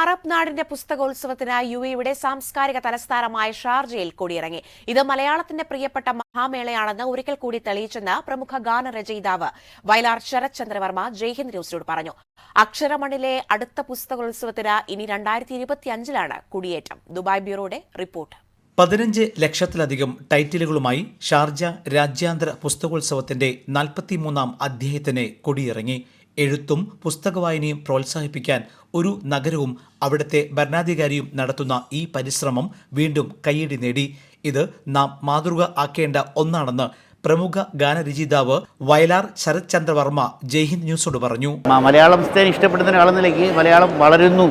Arab നാടിന്റെ പുസ്തകോത്സവത്തിനായി U എയുടെ സാംസ്കാരിക തലസ്ഥാനമായ ഷാർജയിൽ കൂടിയിറങ്ങി. ഇത് മലയാളത്തിന്റെ പ്രിയപ്പെട്ട മഹാമേളയാണെന്ന് ഒരിക്കൽ കൂടി തെളിയിച്ചെന്ന് പ്രമുഖ ഗാനരചയിതാവ് വയലാർ ശരത് ചന്ദ്രവർമ്മ ജയ്ഹിന്ദ് ന്യൂസിനോട് പറഞ്ഞു. അക്ഷരമണിലെ അടുത്ത പുസ്തകോത്സവത്തിന് ഇനി രണ്ടായിരത്തി ഇരുപത്തിയഞ്ചിലാണ് കുടിയേറ്റം. ദുബായ് ബ്യൂറോയുടെ റിപ്പോർട്ട്. പതിനഞ്ച് ലക്ഷത്തിലധികം ടൈറ്റിലുകളുമായി ഷാർജ രാജ്യാന്തര പുസ്തകോത്സവത്തിന്റെ നാൽപ്പത്തിമൂന്നാം അധ്യായത്തിന് കൊടിയിറങ്ങി. എഴുത്തും പുസ്തകവായനയും പ്രോത്സാഹിപ്പിക്കാൻ ഒരു നഗരവും അവിടുത്തെ ഭരണാധികാരിയും നടത്തുന്ന ഈ പരിശ്രമം വീണ്ടും കയ്യടി നേടി. ഇത് നാം മാതൃക ആക്കേണ്ട ഒന്നാണെന്ന് പ്രമുഖ ഗാനരചയിതാവ് വയലാർ ശരത് ചന്ദ്രവർമ്മ ജയ്ഹിന്ദ് ന്യൂസോട് പറഞ്ഞു. മലയാളം പുസ്തകം ഇഷ്ടപ്പെടുന്ന നിലയ്ക്ക് മലയാളം വളരുന്നു.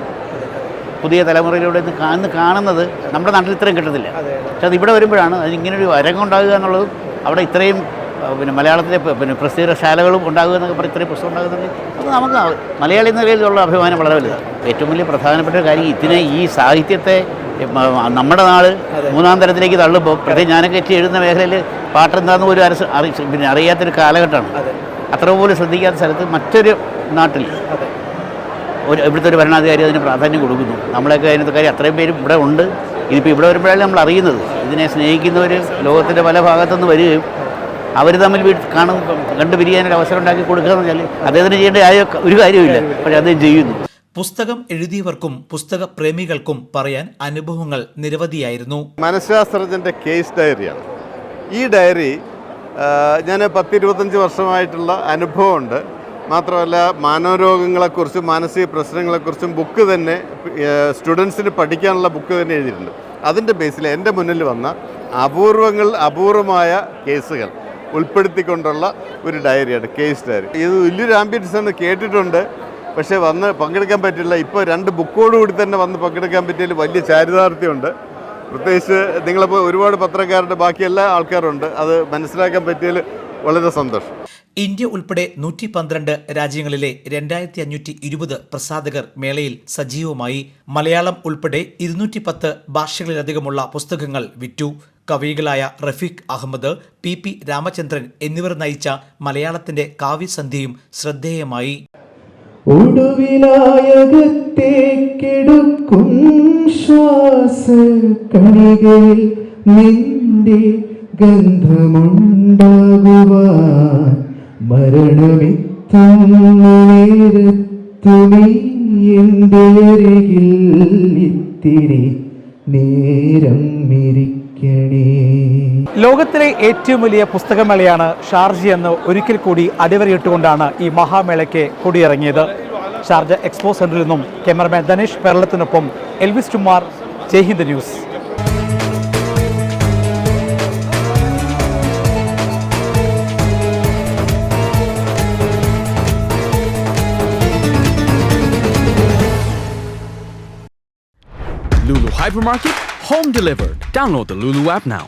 പുതിയ തലമുറയിലൂടെ ഇന്ന് കാണുന്നത് നമ്മുടെ നാട്ടിൽ ഇത്രയും കിട്ടത്തില്ല. പക്ഷെ അത് ഇവിടെ വരുമ്പോഴാണ് അതിന് ഇങ്ങനൊരു അരങ്ങുണ്ടാകുക എന്നുള്ളതും അവിടെ ഇത്രയും പിന്നെ മലയാളത്തിലെ പിന്നെ പ്രസിദ്ധശാലകളും ഉണ്ടാകുക എന്നൊക്കെ പറഞ്ഞ് ഇത്രയും പുസ്തകം ഉണ്ടാകുന്നുണ്ട് അത് നമുക്ക് മലയാളി എന്ന നിലയിലുള്ള അഭിമാനം വളരെ വലുതാണ്. ഏറ്റവും വലിയ പ്രധാനപ്പെട്ട കാര്യം ഇതിനെ ഈ സാഹിത്യത്തെ നമ്മുടെ നാട് മൂന്നാം തരത്തിലേക്ക് തള്ളുമ്പോൾ പ്രത്യേകിച്ച് ഞാനൊക്കെ എത്തി എഴുതുന്ന മേഖലയിൽ പാട്ടെന്താണെന്ന് ഒരു അരസ് അറി പിന്നെ അറിയാത്തൊരു കാലഘട്ടമാണ്. അത്ര പോലും ശ്രദ്ധിക്കാത്ത സ്ഥലത്ത് മറ്റൊരു നാട്ടിൽ ഒരു ഇവിടുത്തെ ഒരു ഭരണാധികാരി അതിന് പ്രാധാന്യം കൊടുക്കുന്നു. നമ്മളൊക്കെ അതിനകത്ത് കാര്യം അത്രയും പേര് ഇവിടെ ഉണ്ട്. ഇതിപ്പോൾ ഇവിടെ വരുമ്പോഴാണ് നമ്മൾ അറിയുന്നത്. ഇതിനെ സ്നേഹിക്കുന്നവർ ലോകത്തിന്റെ പല ഭാഗത്തുനിന്ന് വരികയും അവർ തമ്മിൽ വീട്ടിൽ കാണും കണ്ടു പിരിയാനൊരു അവസരം ഉണ്ടാക്കി കൊടുക്കുക എന്ന് വെച്ചാൽ അദ്ദേഹത്തിന് ചെയ്യേണ്ട ആയ ഒരു കാര്യമില്ല പക്ഷേ അദ്ദേഹം ചെയ്യുന്നു. പുസ്തകം എഴുതിയവർക്കും പുസ്തക പ്രേമികൾക്കും പറയാൻ അനുഭവങ്ങൾ നിരവധിയായിരുന്നു. മനഃശാസ്ത്രജ്ഞന്റെ കേസ് ഡയറിയാണ് ഈ ഡയറി ഞാൻ പത്തിരുപത്തഞ്ച് വർഷമായിട്ടുള്ള അനുഭവമുണ്ട്. മാത്രമല്ല മാനവരോഗങ്ങളെക്കുറിച്ചും മാനസിക പ്രശ്നങ്ങളെക്കുറിച്ചും ബുക്ക് തന്നെ സ്റ്റുഡൻസിന് പഠിക്കാനുള്ള ബുക്ക് തന്നെ എഴുതിയിട്ടുണ്ട്. അതിന്റെ ബേസിൽ എന്റെ മുന്നിൽ വന്ന അപൂർവങ്ങൾ അപൂർവമായ കേസുകൾ ഉൾപ്പെടുത്തിക്കൊണ്ടുള്ള ഒരു ഡയറിയാണ് കേസ് ഡയറി. ഇത് വലിയൊരു ആംബിയൻസ് എന്ന് കേട്ടിട്ടുണ്ട്. പക്ഷേ വന്ന് പങ്കെടുക്കാൻ പറ്റില്ല. ഇപ്പോൾ രണ്ട് ബുക്കോടുകൂടി തന്നെ വന്ന് പങ്കെടുക്കാൻ പറ്റിയതിൽ വലിയ ചാരിതാർത്ഥ്യമുണ്ട്. പ്രത്യേകിച്ച് നിങ്ങളിപ്പോൾ ഒരുപാട് പത്രക്കാരുടെ ബാക്കി എല്ലാ ആൾക്കാരുണ്ട്. അത് മനസ്സിലാക്കാൻ പറ്റിയതിൽ വളരെ സന്തോഷം. ഇന്ത്യ ഉൾപ്പെടെ നൂറ്റി പന്ത്രണ്ട് രാജ്യങ്ങളിലെ രണ്ടായിരത്തി അഞ്ഞൂറ്റി ഇരുപത് പ്രസാധകർ മേളയിൽ സജീവമായി മലയാളം ഉൾപ്പെടെ ഇരുന്നൂറ്റി പത്ത് ഭാഷകളിലധികമുള്ള പുസ്തകങ്ങൾ വിറ്റു. കവികളായ റഫീഖ് അഹമ്മദ് പി പി രാമചന്ദ്രൻ എന്നിവർ നയിച്ച മലയാളത്തിന്റെ കാവ്യസന്ധ്യയും ശ്രദ്ധേയമായി. ഒടുവിലായകത്തേക്കെടുക്കും നിന്റെ ഗന്ധമുണ്ടാകുവാൻ ഇത്തിരി നേരം ഇരിക്കണേ. ലോകത്തിലെ ഏറ്റവും വലിയ പുസ്തകമേളയാണ് ഷാർജ എന്ന് ഒരിക്കൽ കൂടി അടിവരയിട്ടുകൊണ്ടാണ് ഈ മഹാമേളയ്ക്ക് കൊടിയിറങ്ങിയത് ഷാർജ എക്സ്പോ സെന്ററിൽ നിന്നും cameraman Dhanesh പെരളത്തിനൊപ്പം Elvis Kumar Jaihind News Lulu Hypermarket, home delivered. Download the Lulu app now.